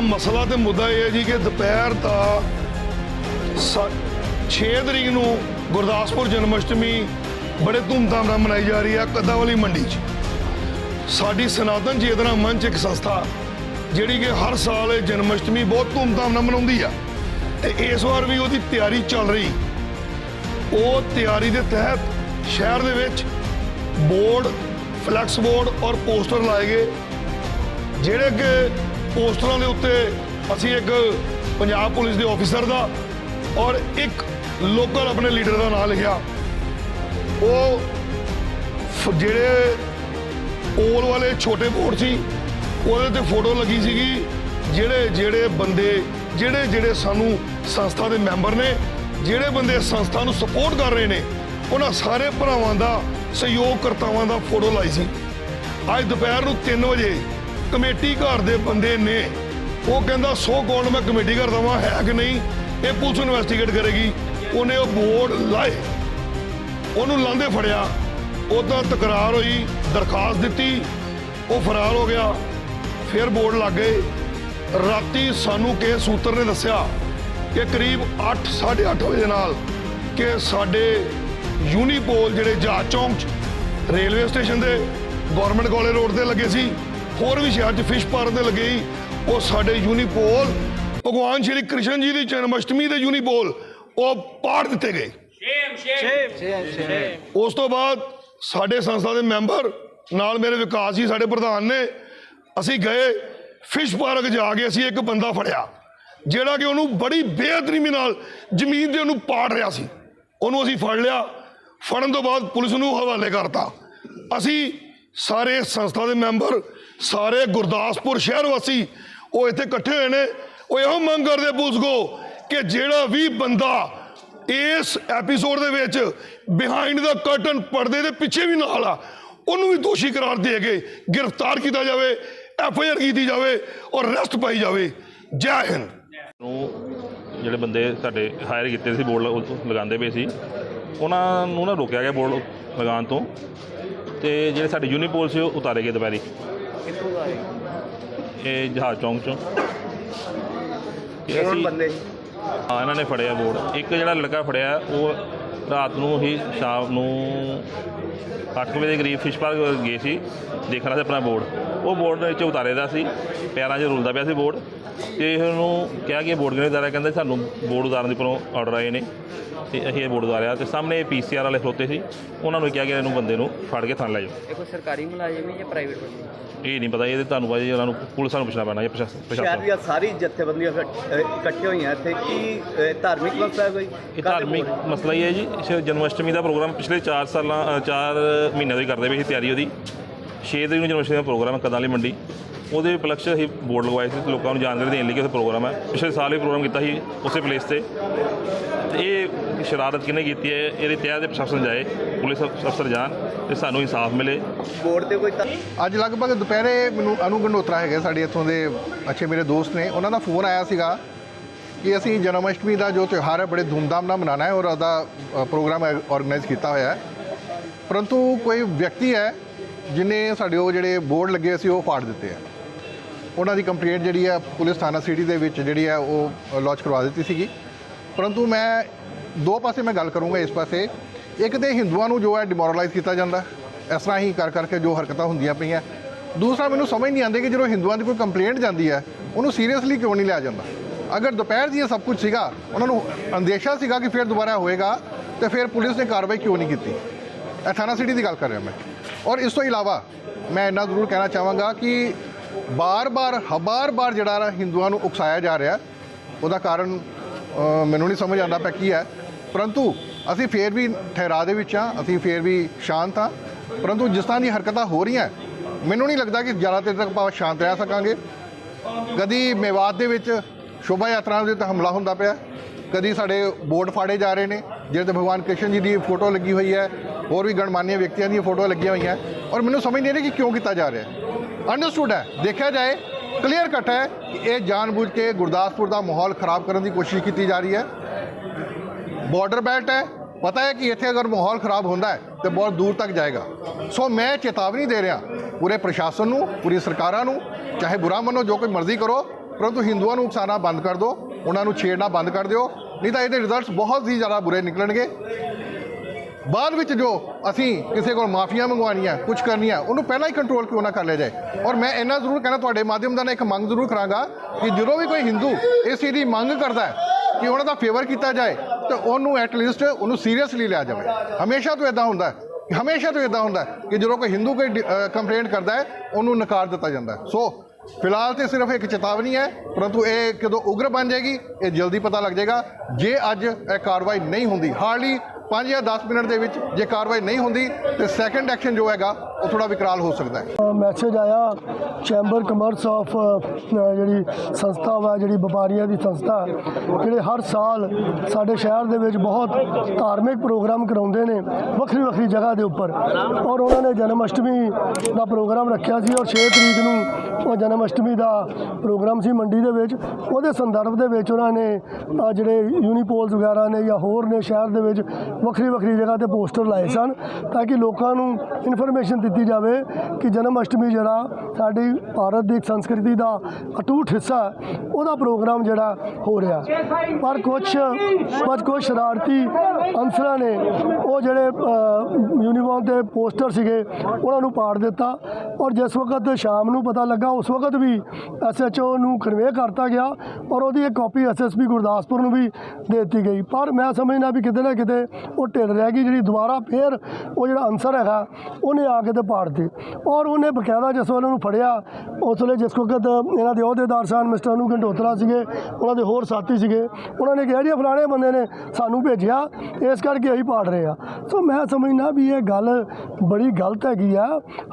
ਮਸਲਾ ਤੇ ਮੁੱਦਾ ਇਹ ਹੈ ਜੀ ਕਿ ਦੁਪਹਿਰ ਦਾ 6 ਤਰੀਕ ਨੂੰ ਗੁਰਦਾਸਪੁਰ ਜਨਮ ਅਸ਼ਟਮੀ ਬੜੇ ਧੂਮਧਾਮ ਨਾਲ ਮਨਾਈ ਜਾ ਰਹੀ ਹੈ ਕੱਦਾਵਾਲੀ ਮੰਡੀ 'ਚ। ਸਾਡੀ ਸਨਾਤਨ ਚੇਤਨਾ ਮੰਚ ਇੱਕ ਸੰਸਥਾ ਜਿਹੜੀ ਕਿ ਹਰ ਸਾਲ ਇਹ ਜਨਮ ਅਸ਼ਟਮੀ ਬਹੁਤ ਧੂਮਧਾਮ ਨਾਲ ਮਨਾਉਂਦੀ ਆ ਤੇ ਇਸ ਵਾਰ ਵੀ ਉਹਦੀ ਤਿਆਰੀ ਚੱਲ ਰਹੀ। ਉਹ ਤਿਆਰੀ ਦੇ ਤਹਿਤ ਸ਼ਹਿਰ ਦੇ ਵਿੱਚ ਬੋਰਡ, ਫਲੈਕਸ ਬੋਰਡ ਔਰ ਪੋਸਟਰ ਲਾਏ ਗਏ, ਜਿਹੜੇ ਕਿ ਪੋਸਟਰਾਂ ਦੇ ਉੱਤੇ ਅਸੀਂ ਇੱਕ ਪੰਜਾਬ ਪੁਲਿਸ ਦੇ ਆਫੀਸਰ ਦਾ ਔਰ ਇੱਕ ਲੋਕਲ ਆਪਣੇ ਲੀਡਰ ਦਾ ਨਾਮ ਲਿਖਿਆ। ਉਹ ਫ- ਜਿਹੜੇ ਪੋਲ ਵਾਲੇ ਛੋਟੇ ਬੋਰਡ ਸੀ, ਉਹਦੇ ਤੇ ਫੋਟੋ ਲੱਗੀ ਸੀਗੀ। ਜਿਹੜੇ ਜਿਹੜੇ ਬੰਦੇ, ਜਿਹੜੇ ਜਿਹੜੇ ਸਾਨੂੰ ਸੰਸਥਾ ਦੇ ਮੈਂਬਰ ਨੇ, ਜਿਹੜੇ ਬੰਦੇ ਸੰਸਥਾ ਨੂੰ ਸਪੋਰਟ ਕਰ ਰਹੇ ਨੇ, ਉਹਨਾਂ ਸਾਰੇ ਭਰਾਵਾਂ ਦਾ, ਸਹਿਯੋਗਕਰਤਾਵਾਂ ਦਾ ਫੋਟੋ ਲਾਈ ਸੀ। ਅੱਜ ਦੁਪਹਿਰ ਨੂੰ 3 ਵਜੇ ਕਮੇਟੀ ਘਰ ਦੇ ਬੰਦੇ ਨੇ। ਉਹ ਕਹਿੰਦਾ, ਸੋ ਕੌਣ ਮੈਂ ਕਮੇਟੀ ਘਰ ਦਾ ਹੈ ਕਿ ਨਹੀਂ? ਇਹ ਪੁਲਿਸ ਇਨਵੈਸਟੀਗੇਟ ਕਰੇਗੀ। ਉਹਨੇ ਉਹ ਬੋਰਡ ਲਾਏ। ਉਹਨੂੰ ਲਾਂਦੇ ਫੜਿਆ। ਉਹਦਾ ਤਕਰਾਰ ਹੋਈ, ਦਰਖਾਸਤ ਦਿੱਤੀ। ਉਹ ਫਰਾਰ ਹੋ ਗਿਆ। ਫਿਰ ਬੋਰਡ ਲੱਗ ਗਏ। ਰਾਤੀ ਸਾਨੂੰ ਕਿਸੇ ਸੂਤਰ ਨੇ ਦੱਸਿਆ ਕਿ ਕਰੀਬ 8 8:30 ਵਜੇ ਨਾਲ ਕਿ ਸਾਡੇ ਯੂਨੀਪੋਲ, ਜਿਹੜੇ ਜਹਾਜ਼ ਚੌਂਕ 'ਚ ਰੇਲਵੇ ਸਟੇਸ਼ਨ ਦੇ ਗਵਰਨਮੈਂਟ ਕਾਲਜ ਰੋਡ ਤੇ ਲੱਗੇ ਸੀ ਹੋਰ ਵੀ ਸ਼ਹਿਰ 'ਚ ਫਿਸ਼ ਪਾਰਕ ਤੇ ਲੱਗੇ ਉਹ ਸਾਡੇ ਯੂਨੀਪੋਲ ਭਗਵਾਨ ਸ਼੍ਰੀ ਕ੍ਰਿਸ਼ਨ ਜੀ ਦੀ ਜਨਮ ਅਸ਼ਟਮੀ ਦੇ ਯੂਨੀਪੋਲ ਉਹ ਪਾੜ ਦਿੱਤੇ ਗਏ। ਉਸ ਤੋਂ ਬਾਅਦ ਸਾਡੇ ਸੰਸਥਾ ਦੇ ਮੈਂਬਰ ਨਾਲ ਮੇਰੇ ਵਿਕਾਸ ਜੀ ਸਾਡੇ ਪ੍ਰਧਾਨ ਨੇ ਅਸੀਂ ਗਏ ਫਿਸ਼ ਪਾਰਕ ਜਾ ਕੇ ਅਸੀਂ ਇੱਕ ਬੰਦਾ ਫੜਿਆ ਜਿਹੜਾ ਕਿ ਉਹਨੂੰ ਬੜੀ ਬੇਅਦਰੀਮੀ ਨਾਲ ਜ਼ਮੀਨ ਦੇ ਉਹਨੂੰ ਪਾੜ ਰਿਹਾ ਸੀ। ਉਹਨੂੰ ਅਸੀਂ ਫੜ ਲਿਆ ਫੜਨ ਤੋਂ ਬਾਅਦ ਪੁਲਿਸ ਨੂੰ ਹਵਾਲੇ ਕਰਤਾ। ਅਸੀਂ ਸਾਰੇ ਸੰਸਥਾ ਦੇ ਮੈਂਬਰ, ਸਾਰੇ ਗੁਰਦਾਸਪੁਰ ਸ਼ਹਿਰ ਵਾਸੀ, ਉਹ ਇੱਥੇ ਇਕੱਠੇ ਹੋਏ ਨੇ। ਉਹ ਇਹੋ ਮੰਗ ਕਰਦੇ ਪੁਲਿਸ ਕੋ ਕਿ ਜਿਹੜਾ ਵੀ ਬੰਦਾ ਇਸ ਐਪੀਸੋਡ ਦੇ ਵਿੱਚ ਬਿਹਾਈਂਡ ਦਾ ਕਰਟਨ ਪਰਦੇ ਦੇ ਪਿੱਛੇ ਵੀ ਨਾਲ ਆ, ਉਹਨੂੰ ਵੀ ਦੋਸ਼ੀ ਕਰਾਰ ਦੇ ਕੇ ਗ੍ਰਿਫਤਾਰ ਕੀਤਾ ਜਾਵੇ, ਐਫ ਆਈ ਆਰ ਕੀਤੀ ਜਾਵੇ ਔਰ ਅਰੈਸਟ ਪਾਈ ਜਾਵੇ। ਜੈ ਹਿੰਦ। ਜਿਹੜੇ ਬੰਦੇ ਸਾਡੇ ਹਾਇਰ ਕੀਤੇ ਸੀ, ਬੋਰਡ ਲਗਾਉਂਦੇ ਪਏ ਸੀ, ਉਹਨਾਂ ਨੂੰ ਨਾ ਰੋਕਿਆ ਗਿਆ ਬੋਰਡ ਲਗਾਉਣ ਤੋਂ। ਤੇ ਜਿਹੜੇ ਸਾਡੇ ਯੂਨੀਪੋਲ ਸੀ ਉਹ ਉਤਾਰੇ ਗਏ ਦੁਪਹਿਰੀ। ਕਿੱਥੋਂ ਦਾ ਹੈ ਇਹ ਜਹਾਜ਼ ਚੌਂਕ ਚੋਂ। ਤੇ ਕੌਣ ਅਸੀਂ ਬੰਦੇ ਸੀ? ਹਾਂ ਇਹਨਾਂ ਨੇ ਫੜਿਆ ਬੋਰਡ। ਇੱਕ ਜਿਹੜਾ ਲੜਕਾ ਫੜਿਆ ਉਹ ਰਾਤ ਨੂੰ ਹੀ ਸ਼ਾਮ ਨੂੰ 8 ਵਜੇ ਦੇ ਕਰੀਬ ਫਿਸ਼ ਪਾਰਕ ਗਏ ਸੀ ਦੇਖਣਾ ਸੀ ਆਪਣਾ ਬੋਰਡ। ਉਹ ਬੋਰਡ ਵਿੱਚ ਉਤਾਰੇ ਦਾ ਸੀ ਪੈਰਾਂ 'ਚ ਰੁਲਦਾ ਪਿਆ ਸੀ ਬੋਰਡ। ਤੇ ਉਹਨੂੰ ਕਿਹਾ ਕਿ ਬੋਰਡ ਕਿਉਂ ਉਤਾਰਿਆ? ਕਹਿੰਦਾ ਸਾਨੂੰ ਬੋਰਡ ਉਤਾਰਨ ਦੇ ਉੱਪਰੋਂ ਆਰਡਰ ਆਏ ਨੇ। ਤੇ ਅਸੀਂ ਇਹ ਬੋਰਡ ਉਤਾਰਿਆ ਤੇ ਸਾਹਮਣੇ ਪੀਸੀਆਰ ਵਾਲੇ ਖਲੋਤੇ ਸੀ। ਉਹਨਾਂ ਨੂੰ ਕਿਹਾ ਕਿ ਇਹਨੂੰ ਬੰਦੇ ਨੂੰ ਫੜ ਕੇ ਥਾਣੇ ਲੈ ਜਾਓ। ਇਹ ਕੋਈ ਸਰਕਾਰੀ ਮੁਲਾਜ਼ਮ ਹੈ ਜਾਂ ਪ੍ਰਾਈਵੇਟ ਬੰਦੇ? ਇਹ ਨਹੀਂ ਪਤਾ ਇਹ ਤੇ ਤੁਹਾਨੂੰ ਭਾਜੀ ਉਹਨਾਂ ਨੂੰ ਪੁਲਿਸ ਨੂੰ ਪੁੱਛਣਾ ਪੈਣਾ ਇਹ ਪ੍ਰਸ਼ਾਸਨ ਸ਼ਹਿਰ ਪ੍ਰਸ਼ਾਸਨ ਦੀਆਂ ਸਾਰੀ ਜਥੇਬੰਦੀਆਂ ਇਕੱਠ- ਹੋਈਆਂ ਇੱਥੇ। ਕੀ ਧਾਰਮਿਕ ਮਸਲਾ ਹੈ ਕੋਈ? ਇਹ ਧਾਰਮਿਕ ਮਸਲਾ ਹੀ ਹੈ ਜੀ। ਜਨਮ ਅਸ਼ਟਮੀ ਦਾ ਪ੍ਰੋਗਰਾਮ ਪਿਛਲੇ 4 ਸਾਲਾਂ 4 ਮਹੀਨਿਆਂ ਤੋਂ ਹੀ ਕਰਦੇ ਪਏ ਸੀ ਤਿਆਰੀ ਉਹਦੀ। 6 ਤਰੀਕ ਨੂੰ ਜਨਮ ਅਸ਼ਟਮੀ ਦਾ ਪ੍ਰੋਗਰਾਮ ਹੈ ਕਦਾਲੀ ਮੰਡੀ ਉਹਦੇ ਉਪਲਕਸ਼ ਅਸੀਂ ਬੋਰਡ ਲਗਵਾਏ ਸੀ ਤੇ ਲੋਕਾਂ ਨੂੰ ਜਾਣਕਾਰੀ ਦੇਣ ਲਈ ਕਿ ਉੱਥੇ ਪ੍ਰੋਗਰਾਮ ਹੈ। ਪਿਛਲੇ ਸਾਲ ਵੀ ਪ੍ਰੋਗਰਾਮ ਕੀਤਾ ਸੀ ਉਸੇ ਪਲੇਸ ਤੇ। ਤੇ ਇਹ ਸ਼ਰਾਰਤ ਕਿਹਨੇ ਕੀਤੀ ਹੈ? ਇਹਦੇ ਤਹਿਤ ਦੇ ਪ੍ਰਸ਼ਾਸਨ ਜਾਏ ਪੁਲਿਸ ਅਫਸਰ ਜਾਣ ਤੇ ਸਾਨੂੰ ਇਨਸਾਫ ਮਿਲੇ। ਬੋਰਡ ਤੇ ਕੋਈ ਅੱਜ ਲਗਭਗ ਦੁਪਹਿਰੇ ਮੈਨੂੰ ਅਨੂ ਗੰਡੋਤਰਾ ਹੈਗੇ ਸਾਡੇ ਇੱਥੋਂ ਦੇ ਅੱਛੇ ਮੇਰੇ ਦੋਸਤ ਨੇ। ਉਹਨਾਂ ਦਾ ਫੋਨ ਆਇਆ ਸੀਗਾ ਕਿ ਅਸੀਂ ਜਨਮ ਅਸ਼ਟਮੀ ਦਾ ਜੋ ਤਿਉਹਾਰ ਹੈ ਬੜੇ ਧੂਮਧਾਮ ਨਾਲ ਮਨਾਉਣਾ ਹੈ ਔਰ ਉਹਦਾ ਪ੍ਰੋਗਰਾਮ ਆਰਗੇਨਾਈਜ਼ ਕੀਤਾ ਹੋਇਆ ਹੈ। ਪਰੰਤੂ ਕੋਈ ਵਿਅਕਤੀ ਹੈ ਜਿਨੇ ਸਾਡੇ ਉਹ ਜਿਹੜੇ ਬੋਰਡ ਲੱਗੇ ਸੀ, ਉਹ ਫਾੜ ਦਿੱਤੇ ਆ। ਉਹਨਾਂ ਦੀ ਕੰਪਲੇਂਟ ਜਿਹੜੀ ਆ, ਪੁਲਿਸ ਥਾਣਾ ਸਿਟੀ ਦੇ ਵਿੱਚ ਜਿਹੜੀ ਹੈ ਉਹ ਲੌਂਚ ਕਰਵਾ ਦਿੱਤੀ ਸੀਗੀ। ਪਰੰਤੂ ਮੈਂ ਦੋ ਪਾਸੇ ਮੈਂ ਗੱਲ ਕਰੂੰਗਾ ਇਸ ਪਾਸੇ। ਇੱਕ ਤੇ ਹਿੰਦੂਆਂ ਨੂੰ ਜੋ ਹੈ ਡਿਮੋਰਲਾਈਜ਼ ਕੀਤਾ ਜਾਂਦਾ। ਇਸ ਤਰ੍ਹਾਂ ਹੀ ਕਰ ਕਰਕੇ ਜੋ ਹਰਕਤਾਂ ਹੁੰਦੀਆਂ ਪਈਆਂ। ਦੂਸਰਾ, ਮੈਨੂੰ ਸਮਝ ਨਹੀਂ ਆਉਂਦੀ ਕਿ ਜਦੋਂ ਹਿੰਦੂਆਂ ਦੀ ਕੋਈ ਕੰਪਲੇਂਟ ਜਾਂਦੀ ਹੈ, ਉਹਨੂੰ ਸੀਰੀਅਸਲੀ ਕਿਉਂ ਨਹੀਂ ਲਿਆ ਜਾਂਦਾ? ਅਗਰ ਦੁਪਹਿਰ ਦੀ ਇਹ ਸਭ ਕੁਝ ਸੀਗਾ, ਉਹਨਾਂ ਨੂੰ ਅੰਦੇਸ਼ਾ ਸੀਗਾ ਕਿ ਫਿਰ ਦੁਬਾਰਾ ਹੋਏਗਾ, ਤੇ ਫਿਰ ਪੁਲਿਸ ਨੇ ਕਾਰਵਾਈ ਕਿਉਂ ਨਹੀਂ ਕੀਤੀ? ਇਹ ਥਾਣਾ ਸਿਟੀ ਦੀ ਗੱਲ ਕਰ ਰਿਹਾ ਮੈਂ। ਔਰ ਇਸ ਤੋਂ ਇਲਾਵਾ ਮੈਂ ਇੰਨਾ ਜ਼ਰੂਰ ਕਹਿਣਾ ਚਾਹਾਂਗਾ ਕਿ ਬਾਰ-ਬਾਰ, ਹਬਾਰ-ਬਾਰ ਜਿਹੜਾ ਹਿੰਦੂਆਂ ਨੂੰ ਉਕਸਾਇਆ ਜਾ ਰਿਹਾ, ਉਹਦਾ ਕਾਰਨ ਮੈਨੂੰ ਨਹੀਂ ਸਮਝ ਆਉਂਦਾ ਪਿਆ ਕੀ ਹੈ। ਪਰੰਤੂ ਅਸੀਂ ਫੇਰ ਵੀ ਠਹਿਰਾ ਦੇ ਵਿੱਚ ਆ ਅਸੀਂ ਫੇਰ ਵੀ ਸ਼ਾਂਤ ਆ ਪਰੰਤੂ ਜਿਸ ਤਰ੍ਹਾਂ ਦੀ ਹਰਕਤਾਂ ਹੋ ਰਹੀਆਂ, ਮੈਨੂੰ ਨਹੀਂ ਲੱਗਦਾ ਕਿ ਜ਼ਿਆਦਾ ਦੇਰ ਤੱਕ ਆਪਾਂ ਸ਼ਾਂਤ ਰਹਿ ਸਕਾਂਗੇ। ਕਦੀ ਮੇਵਾਤ ਦੇ ਵਿੱਚ ਸ਼ੋਭਾ ਯਾਤਰਾ ਦੇ ਉੱਤੇ ਹਮਲਾ ਹੁੰਦਾ ਪਿਆ। ਕਦੀ ਸਾਡੇ ਬੋਰਡ ਫਾੜੇ ਜਾ ਰਹੇ ਨੇ, ਜਿਹਦੇ ਤੇ ਭਗਵਾਨ ਕ੍ਰਿਸ਼ਨ ਜੀ ਦੀ ਫੋਟੋ ਲੱਗੀ ਹੋਈ ਹੈ, ਹੋਰ ਵੀ ਗਣਮਾਨਿਆ ਵਿਅਕਤੀਆਂ ਦੀਆਂ ਫੋਟੋਆਂ ਲੱਗੀਆਂ ਹੋਈਆਂ। ਔਰ ਮੈਨੂੰ ਸਮਝ ਨਹੀਂ ਆ ਰਹੀ ਕਿ ਕਿਉਂ ਕੀਤਾ ਜਾ ਰਿਹਾ ਹੈ। ਅੰਡਰਸਟੂਡ ਹੈ। ਦੇਖਿਆ ਜਾਏ ਕਲੀਅਰ ਕੱਟ ਹੈ ਕਿ ਇਹ ਜਾਣਬੁੱਝ ਕੇ ਗੁਰਦਾਸਪੁਰ ਦਾ ਮਾਹੌਲ ਖਰਾਬ ਕਰਨ ਦੀ ਕੋਸ਼ਿਸ਼ ਕੀਤੀ ਜਾ ਰਹੀ ਹੈ। ਬਾਰਡਰ ਬੈਲਟ ਹੈ। ਪਤਾ ਹੈ ਕਿ ਇੱਥੇ ਅਗਰ ਮਾਹੌਲ ਖਰਾਬ ਹੁੰਦਾ ਹੈ, ਤੇ ਬਹੁਤ ਦੂਰ ਤੱਕ ਜਾਏਗਾ। ਸੋ ਮੈਂ ਚੇਤਾਵਨੀ ਦੇ ਰਿਹਾ ਪੂਰੇ ਪ੍ਰਸ਼ਾਸਨ ਨੂੰ, ਪੂਰੀ ਸਰਕਾਰਾਂ ਨੂੰ, ਚਾਹੇ ਬੁਰਾ ਮੰਨੋ, ਜੋ ਕੋਈ ਮਰਜ਼ੀ ਕਰੋ ਪਰੰਤੂ ਹਿੰਦੂਆਂ ਨੂੰ ਉਕਸਾਉਣਾ ਬੰਦ ਕਰ ਦਿਓ, ਉਹਨਾਂ ਨੂੰ ਛੇੜਨਾ ਬੰਦ ਕਰ ਦਿਓ, ਨਹੀਂ ਤਾਂ ਇਹਦੇ ਰਿਜ਼ਲਟਸ ਬਹੁਤ ਹੀ ਜ਼ਿਆਦਾ ਬੁਰੇ ਨਿਕਲਣਗੇ। ਬਾਅਦ ਵਿੱਚ ਜੋ ਅਸੀਂ ਕਿਸੇ ਕੋਲ ਮਾਫੀਆਂ ਮੰਗਵਾਉਣੀਆਂ ਕੁਝ ਕਰਨੀਆਂ, ਉਹਨੂੰ ਪਹਿਲਾਂ ਹੀ ਕੰਟਰੋਲ ਕਿਉਂ ਨਾ ਕਰ ਲਿਆ ਜਾਏ? ਔਰ ਮੈਂ ਇੰਨਾ ਜ਼ਰੂਰ ਕਹਿਣਾ ਤੁਹਾਡੇ ਮਾਧਿਅਮ ਦਾ ਨਾ ਇੱਕ ਮੰਗ ਜ਼ਰੂਰ ਕਰਾਂਗਾ ਕਿ ਜਦੋਂ ਵੀ ਕੋਈ ਹਿੰਦੂ ਇਸ ਚੀਜ਼ ਦੀ ਮੰਗ ਕਰਦਾ ਹੈ ਕਿ ਉਹਨਾਂ ਦਾ ਫੇਵਰ ਕੀਤਾ ਜਾਏ, ਤਾਂ ਉਹਨੂੰ ਐਟ ਲੀਸਟ ਉਹਨੂੰ ਸੀਰੀਅਸਲੀ ਲਿਆ ਜਾਵੇ। ਹਮੇਸ਼ਾ ਤੋਂ ਇਦਾਂ ਹੁੰਦਾ ਹਮੇਸ਼ਾ ਤੋਂ ਇਦਾਂ ਹੁੰਦਾ ਕਿ ਜਦੋਂ ਕੋਈ ਹਿੰਦੂ ਕੋਈ ਕੰਪਲੇਂਟ ਕਰਦਾ ਹੈ, ਉਹਨੂੰ ਨਕਾਰ ਦਿੱਤਾ ਜਾਂਦਾ ਸੋ ਫਿਲਹਾਲ ਤੇ ਸਿਰਫ ਇੱਕ ਚੇਤਾਵਨੀ ਹੈ, ਪਰੰਤੂ ਇਹ ਕਦੋਂ ਉਗਰ ਬਣ ਜਾਏਗੀ, ਇਹ ਜਲਦੀ ਪਤਾ ਲੱਗ ਜਾਏਗਾ। ਜੇ ਅੱਜ ਇਹ ਕਾਰਵਾਈ ਨਹੀਂ ਹੁੰਦੀ, ਹਾਰਡਲੀ 5 ਜਾਂ 10 ਮਿੰਟ ਦੇ ਵਿੱਚ ਜੇ ਕਾਰਵਾਈ ਨਹੀਂ ਹੁੰਦੀ, ਤੇ ਸੈਕੰਡ ਐਕਸ਼ਨ ਜੋ ਹੈਗਾ ਉਹ ਥੋੜਾ ਵਿਕਰਾਲ ਹੋ ਸਕਦਾ ਹੈ। ਮੈਸੇਜ ਆਇਆ ਚੈਂਬਰ ਕਮਰਸ ਆਫ ਜਿਹੜੀ ਸੰਸਥਾ ਵਾ, ਜਿਹੜੀ ਵਪਾਰੀਆਂ ਦੀ ਸੰਸਥਾ, ਜਿਹੜੇ ਹਰ ਸਾਲ ਸਾਡੇ ਸ਼ਹਿਰ ਦੇ ਵਿੱਚ ਬਹੁਤ ਧਾਰਮਿਕ ਪ੍ਰੋਗਰਾਮ ਕਰਾਉਂਦੇ ਨੇ ਵੱਖਰੀ ਵੱਖਰੀ ਜਗ੍ਹਾ ਦੇ ਉੱਪਰ। ਔਰ ਉਹਨਾਂ ਨੇ ਜਨਮ ਅਸ਼ਟਮੀ ਦਾ ਪ੍ਰੋਗਰਾਮ ਰੱਖਿਆ ਸੀ ਔਰ 6 ਤਰੀਕ ਨੂੰ ਉਹ ਜਨਮ ਅਸ਼ਟਮੀ ਦਾ ਪ੍ਰੋਗਰਾਮ ਸੀ ਮੰਡੀ ਦੇ ਵਿੱਚ। ਉਹਦੇ ਸੰਦਰਭ ਦੇ ਵਿੱਚ ਉਹਨਾਂ ਨੇ ਜਿਹੜੇ ਯੂਨੀਪੋਲਸ ਵਗੈਰਾ ਨੇ ਜਾਂ ਹੋਰ ਨੇ ਸ਼ਹਿਰ ਦੇ ਵਿੱਚ ਵੱਖਰੀ ਵੱਖਰੀ ਜਗ੍ਹਾ ਤੇ ਪੋਸਟਰ ਲਾਏ ਸਨ ਤਾਂ ਕਿ ਲੋਕਾਂ ਨੂੰ ਇਨਫੋਰਮੇਸ਼ਨ ਕੀਤੀ ਜਾਵੇ ਕਿ ਜਨਮ ਅਸ਼ਟਮੀ ਜਿਹੜਾ ਸਾਡੀ ਭਾਰਤ ਦੀ ਇੱਕ ਸੰਸਕ੍ਰਿਤੀ ਦਾ ਅਟੂਟ ਹਿੱਸਾ ਹੈ, ਉਹਦਾ ਪ੍ਰੋਗਰਾਮ ਜਿਹੜਾ ਹੋ ਰਿਹਾ। ਪਰ ਕੁਝ ਕੁਝ ਕੁਝ ਸ਼ਰਾਰਤੀ ਅਨਸਰਾਂ ਨੇ ਉਹ ਜਿਹੜੇ ਯੂਨੀਫਾਰਮ ਤੇ ਪੋਸਟਰ ਸੀਗੇ ਉਹਨਾਂ ਨੂੰ ਪਾੜ ਦਿੱਤਾ। ਔਰ ਜਿਸ ਵਕਤ ਸ਼ਾਮ ਨੂੰ ਪਤਾ ਲੱਗਾ ਉਸ ਵਕਤ ਵੀ ਐਸਐਚਓ ਨੂੰ ਕਨਵੇ ਕਰਤਾ ਗਿਆ ਔਰ ਉਹਦੀ ਇੱਕ ਕਾਪੀ ਐਸਐਸਪੀ ਗੁਰਦਾਸਪੁਰ ਨੂੰ ਵੀ ਦੇ ਦਿੱਤੀ ਗਈ। ਪਰ ਮੈਂ ਸਮਝਣਾ ਵੀ ਕਿਤੇ ਨਾ ਕਿਤੇ ਉਹ ਢਿੱਲ ਰਹਿ ਗਈ ਜਿਹੜੀ ਦੁਬਾਰਾ ਫੇਰ ਉਹ ਜਿਹੜਾ ਅਨਸਰ ਹੈਗਾ ਉਹਨੇ ਆ ਕੇ ਤੇ ਪਾੜਤੀ ਔਰ ਉਹਨੇ ਬਕਾਇਦਾ ਜਿਸ ਵੇਲੇ ਉਹਨੂੰ ਫੜਿਆ, ਉਸ ਵੇਲੇ ਜਿਸ ਵਕਤ ਇਹਨਾਂ ਦੇ ਅਹੁਦੇਦਾਰ ਸਨ, ਮਿਸਟਰ ਨੂੰ ਘੰਟੋਤਰਾ ਸੀਗੇ, ਉਹਨਾਂ ਦੇ ਹੋਰ ਸਾਥੀ ਸੀਗੇ, ਉਹਨਾਂ ਨੇ ਕਿਹਾ ਜੀ ਫਲਾਣੇ ਬੰਦੇ ਨੇ ਸਾਨੂੰ ਭੇਜਿਆ, ਇਸ ਕਰਕੇ ਅਸੀਂ ਪਾੜ ਰਹੇ ਆ ਸੋ ਮੈਂ ਸਮਝਣਾ ਵੀ ਇਹ ਗੱਲ ਬੜੀ ਗਲਤ ਹੈਗੀ ਆ,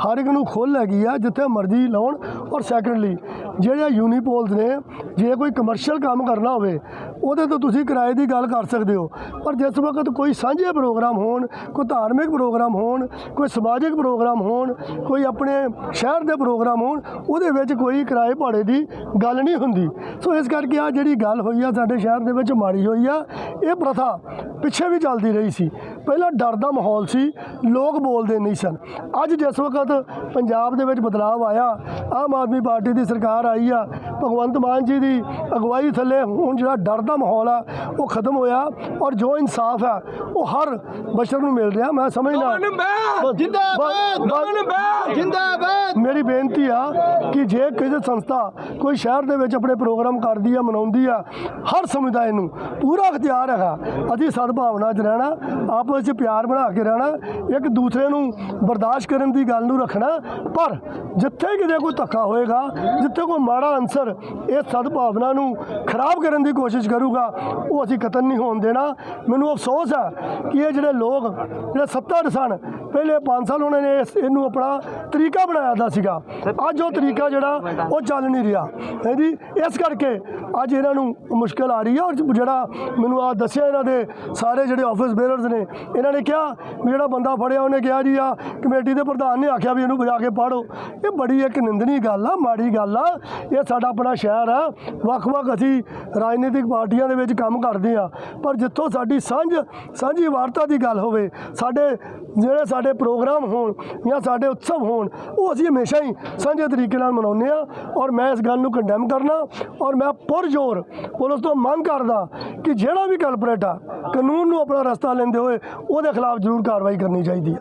ਹਰ ਇੱਕ ਨੂੰ ਖੁੱਲ੍ਹ ਹੈਗੀ ਆ, ਜਿੱਥੇ ਮਰਜ਼ੀ ਲਾਉਣ ਔਰ ਸੈਕੰਡਲੀ ਜਿਹੜੇ ਯੂਨੀਪੋਲਸ ਨੇ, ਜੇ ਕੋਈ ਕਮਰਸ਼ੀਅਲ ਕੰਮ ਕਰਨਾ ਹੋਵੇ, ਉਹਦੇ ਤੋਂ ਤੁਸੀਂ ਕਿਰਾਏ ਦੀ ਗੱਲ ਕਰ ਸਕਦੇ ਹੋ। ਪਰ ਜਿਸ ਵਕਤ ਕੋਈ ਸਾਂਝੇ ਪ੍ਰੋਗਰਾਮ ਹੋਣ, ਕੋਈ ਧਾਰਮਿਕ ਪ੍ਰੋਗਰਾਮ ਹੋਣ, ਕੋਈ ਸਮਾਜਿਕ ਪ੍ਰੋਗਰਾਮ ਹੋਣ, ਕੋਈ ਆਪਣੇ ਸ਼ਹਿਰ ਦੇ ਪ੍ਰੋਗਰਾਮ ਹੋਣ, ਉਹਦੇ ਵਿੱਚ ਕੋਈ ਕਿਰਾਏ ਭਾੜੇ ਦੀ ਗੱਲ ਨਹੀਂ ਹੁੰਦੀ। ਸੋ ਇਸ ਕਰਕੇ ਆ ਜਿਹੜੀ ਗੱਲ ਹੋਈ ਆ ਸਾਡੇ ਸ਼ਹਿਰ ਦੇ ਵਿੱਚ ਮਾੜੀ ਹੋਈ ਆ, ਇਹ ਪ੍ਰਥਾ ਪਿੱਛੇ ਵੀ ਚੱਲਦੀ ਰਹੀ ਸੀ। ਪਹਿਲਾਂ ਡਰ ਦਾ ਮਾਹੌਲ ਸੀ ਲੋਕ ਬੋਲਦੇ ਨਹੀਂ ਸਨ। ਅੱਜ ਜਿਸ ਵਕਤ ਪੰਜਾਬ ਦੇ ਵਿੱਚ ਬਦਲਾਅ ਆਇਆ ਆਮ ਆਦਮੀ ਪਾਰਟੀ ਦੀ ਸਰਕਾਰ ਆਈ ਆ ਭਗਵੰਤ ਮਾਨ ਜੀ ਦੀ ਅਗਵਾਈ ਥੱਲੇ ਹੁਣ ਜਿਹੜਾ ਡਰ ਦਾ ਮਾਹੌਲ ਆ ਉਹ ਖਤਮ ਹੋਇਆ ਔਰ ਜੋ ਇਨਸਾਫ ਹੈ ਉਹ ਹਰ ਬਸ਼ਰ ਨੂੰ ਮਿਲ ਰਿਹਾ ਮੈਂ ਸਮਝਦਾ ਜਿੰਦਾਬਾਦ ਜਿੰਦਾਬਾਦ। ਮੇਰੀ ਬੇਨਤੀ ਆ ਕਿ ਜੇ ਕਿਸੇ ਸੰਸਥਾ ਕੋਈ ਸ਼ਹਿਰ ਦੇ ਵਿੱਚ ਆਪਣੇ ਪ੍ਰੋਗਰਾਮ ਕਰਦੀ ਆ ਮਨਾਉਂਦੀ ਆ ਹਰ ਸਮੁਦਾਇ ਨੂੰ ਪੂਰਾ ਅਖਤਿਆਰ ਹੈਗਾ। ਅਸੀਂ ਸਦਭਾਵਨਾ 'ਚ ਰਹਿਣਾ ਆਪਸ ਵਿੱਚ ਪਿਆਰ ਬਣਾ ਕੇ ਰਹਿਣਾ, ਇੱਕ ਦੂਸਰੇ ਨੂੰ ਬਰਦਾਸ਼ਤ ਕਰਨ ਦੀ ਗੱਲ ਨੂੰ ਰੱਖਣਾ। ਪਰ ਜਿੱਥੇ ਕਿਤੇ ਕੋਈ ਧੱਕਾ ਹੋਏਗਾ, ਜਿੱਥੇ ਕੋਈ ਮਾੜਾ ਅਨਸਰ ਇਹ ਸਦਭਾਵਨਾ ਨੂੰ ਖਰਾਬ ਕਰਨ ਦੀ ਕੋਸ਼ਿਸ਼ ਕਰੂਗਾ, ਉਹ ਅਸੀਂ ਕਤਲ ਨਹੀਂ ਹੋਣ ਦੇਣਾ। ਮੈਨੂੰ ਅਫਸੋਸ ਹੈ ਕਿ ਇਹ ਜਿਹੜੇ ਲੋਕ, ਜਿਹੜੇ ਸੱਤਾ ਸਨ ਪਹਿਲੇ 5 ਸਾਲ ਉਹਨਾਂ ਨੇ ਇਸ ਇਹਨੂੰ ਆਪਣਾ ਤਰੀਕਾ ਬਣਾਇਆ ਦਾ ਸੀਗਾ। ਅੱਜ ਉਹ ਤਰੀਕਾ ਜਿਹੜਾ, ਉਹ ਚੱਲ ਨਹੀਂ ਰਿਹਾ। ਹੈ ਜੀ ਇਸ ਕਰਕੇ ਅੱਜ ਇਹਨਾਂ ਨੂੰ ਮੁਸ਼ਕਲ ਆ ਰਹੀ ਹੈ ਔਰ ਜਿਹੜਾ ਮੈਨੂੰ ਆ ਦੱਸਿਆ ਇਹਨਾਂ ਦੇ ਸਾਰੇ ਜਿਹੜੇ ਆਫਿਸ ਬੇਅਰਸ ਨੇ ਇਹਨਾਂ ਨੇ ਕਿਹਾ ਵੀ ਜਿਹੜਾ ਬੰਦਾ ਫੜਿਆ, ਉਹਨੇ ਕਿਹਾ ਜੀ, ਆ ਕਮੇਟੀ ਦੇ ਪ੍ਰਧਾਨ ਨੇ ਆਖਿਆ ਵੀ ਇਹਨੂੰ ਬਜਾ ਕੇ ਪਾੜੋ ਇਹ ਬੜੀ ਇੱਕ ਨਿੰਦਣੀ ਗੱਲ ਆ, ਮਾੜੀ ਗੱਲ ਆ। ਇਹ ਸਾਡਾ ਆਪਣਾ ਸ਼ਹਿਰ ਆ। ਵੱਖ-ਵੱਖ ਅਸੀਂ ਰਾਜਨੀਤਿਕ ਪਾਰਟੀਆਂ ਦੇ ਵਿੱਚ ਕੰਮ ਕਰਦੇ ਆ। ਪਰ ਜਿੱਥੋਂ ਸਾਡੀ ਸਾਂਝ, ਸਾਂਝੀ ਵਾਰਤਾ ਦੀ ਗੱਲ ਹੋਵੇ, ਸਾਡੇ ਜਿਹੜੇ ਸਾਡੇ ਪ੍ਰੋਗਰਾਮ ਹੋਣ ਜਾਂ ਸਾਡੇ ਉਤਸਵ ਹੋਣ, ਉਹ ਅਸੀਂ ਹਮੇਸ਼ਾ ਹੀ ਸਾਂਝੇ ਤਰੀਕੇ ਨਾਲ ਮਨਾਉਂਦੇ ਆ। ਔਰ ਮੈਂ ਇਸ ਗੱਲ ਨੂੰ ਕੰਡੈਮ ਕਰਨਾ, ਔਰ ਮੈਂ ਪੁਰਜ਼ੋਰ ਪੁਲਿਸ ਤੋਂ ਮੰਗ ਕਰਦਾ ਕਿ ਜਿਹੜਾ ਵੀ ਕਲਪਰੇਟ ਆ, ਕਾਨੂੰਨ ਨੂੰ ਆਪਣਾ ਰਸਤਾ ਲੈਂਦੇ ਹੋਏ ਉਹਦੇ ਖਿਲਾਫ ਜ਼ਰੂਰ ਕਾਰਵਾਈ ਕਰਨੀ ਚਾਹੀਦੀ ਹੈ।